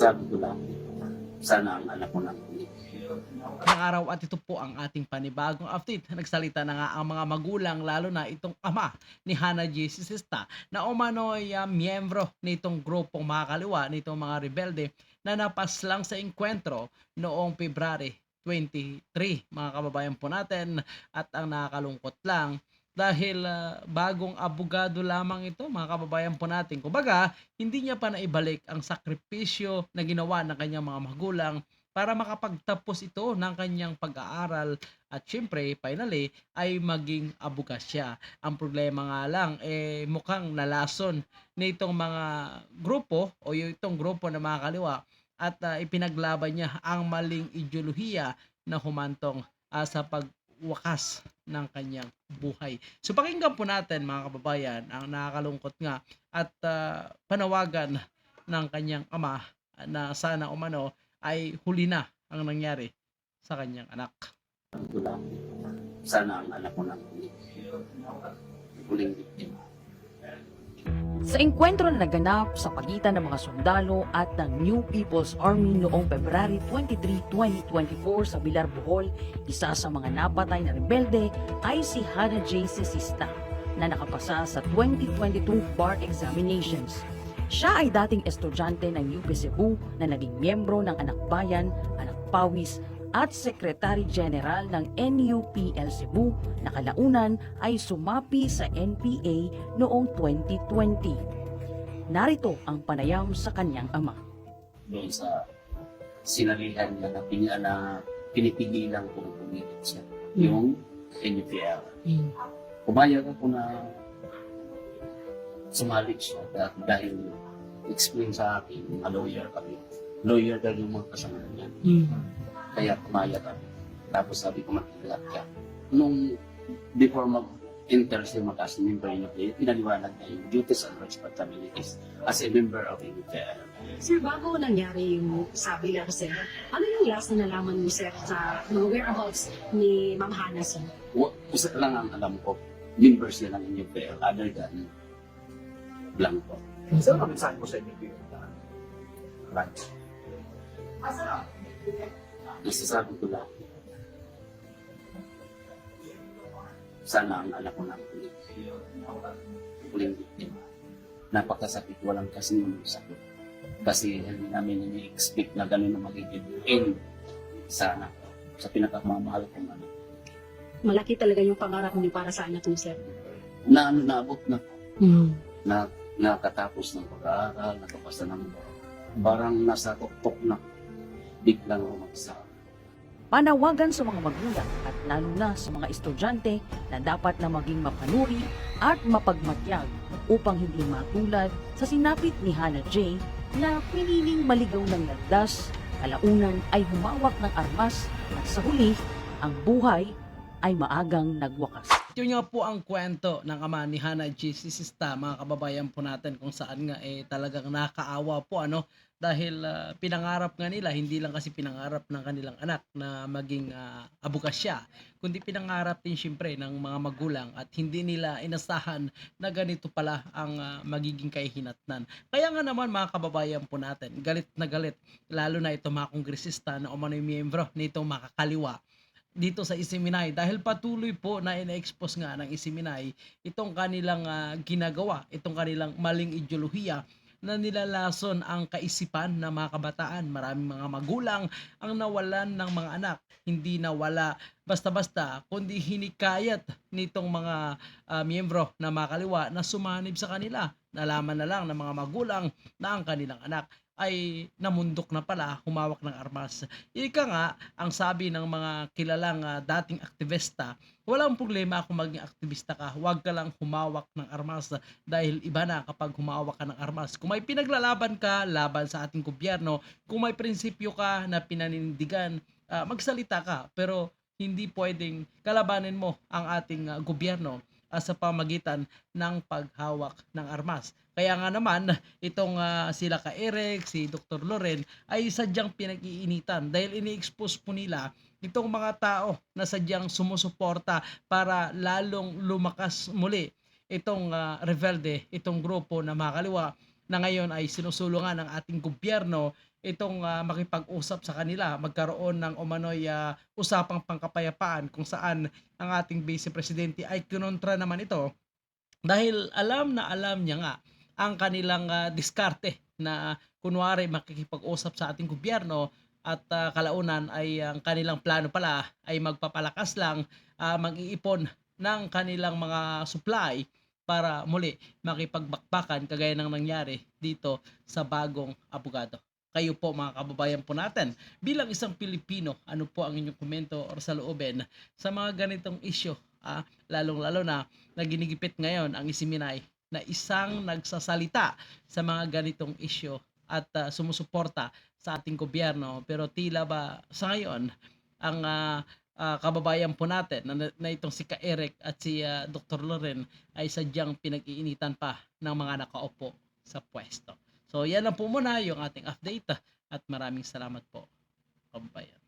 Sabi ko lang, sana ang anak ko na Ngayong araw at ito po ang ating panibagong update. Nagsalita na nga ang mga magulang lalo na itong ama ni Hannah J. Sista na umano'y uh, miyembro nitong grupong makakaliwa nitong mga rebelde na napas lang sa enkwentro noong February 23 mga kababayan po natin at ang nakakalungkot lang dahil ah, bagong abogado lamang ito mga kababayan po natin. Kumbaga, hindi niya pa naibalik ang sakripisyo na ginawa ng kanyang mga magulang para makapagtapos ito ng kanyang pag-aaral at syempre, finally, ay maging abugas siya. Ang problema nga lang, eh, mukhang nalason nitong mga grupo o itong grupo na mga kaliwa at ah, ipinaglaban niya ang maling ideolohiya na humantong ah, sa pagwakas ng kanyang buhay. So pakinggan po natin mga kababayan ang nakakalungkot nga at ah, panawagan ng kanyang ama na sana umano ay huli na ang nangyari sa kanyang anak. Sana ang anak ko na huling. Sa engkwentro na naganap sa pagitan ng mga sundalo at ng New People's Army noong February 23, 2024 sa Bilar, Bohol, isa sa mga napatay na rebelde ay si Hannah J. Sisista na nakapasa sa 2022 bar examinations. Siya ay dating estudyante ng UP Cebu na naging miyembro ng Anak Bayan, Anak Pawis at Secretary General ng NUPL Cebu na kalaunan ay sumapi sa NPA noong 2020. Narito ang panayam sa kanyang ama. Doon sa sinalihan niya na, pin, na pinipigilan kong pumilit siya. Yung NUPL. Pumayag ako na sumalik siya dah- dahil explain sa akin, mga lawyer kami. Lawyer daw yung mga kasama niya. Kaya pumayag kami. Tapos sabi ko mag-ilat ka. Nung before mag-enter siya mag-as a member in the pinaliwanag niya yung duties and responsibilities as a member of the UPL. Sir, bago nangyari yung sabi lang sir, ano yung last na nalaman mo sir sa mga whereabouts ni Ma'am Hannah sir? Wa- Isa lang ang alam ko, member siya ng UPL other than Blanco. Saan ang mensahe mo sa inyo yung lunch? Nasasabi ko lang, sana ang anak ko na huling biktima. Napakasakit, walang kasing sakit. Kasi hindi namin ini-expect na gano'n na magiging end sa anak ko, sa pinakamamahal kong anak. Malaki talaga yung pangarap niyo para sa anak mo sir. Na ano, naabot na na nakatapos ng pag-aaral, nakapasa ng parang nasa tuktok na biglang umagsak. Panawagan sa mga magulang at lalo na sa mga estudyante na dapat na maging mapanuri at mapagmatyag upang hindi matulad sa sinapit ni Hannah J na piniling maligaw ng landas, kalaunan ay humawak ng armas at sa huli, ang buhay ay maagang nagwakas. Yun nga po ang kwento ng ama ni Hannah G. Mga kababayan po natin kung saan nga eh talagang nakaawa po ano dahil ah, pinangarap nga nila, hindi lang kasi pinangarap ng kanilang anak na maging uh, abukas siya, kundi pinangarap din syempre ng mga magulang at hindi nila inasahan na ganito pala ang ah, magiging kahihinatnan. Kaya nga naman mga kababayan po natin, galit na galit, lalo na itong mga kongresista na umano'y miyembro nitong makakaliwa dito sa Isiminay dahil patuloy po na ina-expose nga ng Isiminay itong kanilang ah, ginagawa, itong kanilang maling ideolohiya na nilalason ang kaisipan ng mga kabataan. Maraming mga magulang ang nawalan ng mga anak. Hindi nawala basta-basta, kundi hinikayat nitong mga ah, miyembro na makaliwa na sumanib sa kanila. Nalaman na lang ng mga magulang na ang kanilang anak ay namundok na pala, humawak ng armas. Ika nga, ang sabi ng mga kilalang ah, dating aktivista, walang problema kung maging aktivista ka, huwag ka lang humawak ng armas dahil iba na kapag humawak ka ng armas. Kung may pinaglalaban ka, laban sa ating gobyerno, kung may prinsipyo ka na pinanindigan, ah, magsalita ka. Pero hindi pwedeng kalabanin mo ang ating ah, gobyerno ah, sa pamagitan ng paghawak ng armas. Kaya nga naman, itong ah, sila ka Eric, si Dr. Loren ay sadyang pinag-iinitan dahil ini-expose po nila itong mga tao na sadyang sumusuporta para lalong lumakas muli itong ah, rebelde, itong grupo na makaliwa na ngayon ay sinusulungan ng ating gobyerno itong ah, makipag-usap sa kanila, magkaroon ng umano'y ah, usapang pangkapayapaan kung saan ang ating Vice Presidente ay kinontra naman ito dahil alam na alam niya nga ang kanilang ah, diskarte na kunwari makikipag-usap sa ating gobyerno at ah, kalaunan ay ang kanilang plano pala ay magpapalakas lang, ah, mag-iipon ng kanilang mga supply para muli makipagbakbakan kagaya ng nangyari dito sa bagong abogado. Kayo po mga kababayan po natin, bilang isang Pilipino, ano po ang inyong komento or sa loobin sa mga ganitong issue? Ah, lalong-lalo na na ginigipit ngayon ang isiminay na isang nagsasalita sa mga ganitong issue at ah, sumusuporta sa ating gobyerno pero tila ba sa ngayon ang ah, ah, kababayan po natin na, na itong si Ka Eric at si ah, Dr. Loren ay sadyang pinag-iinitan pa ng mga nakaupo sa pwesto. So yan lang po muna yung ating update at maraming salamat po kababayan.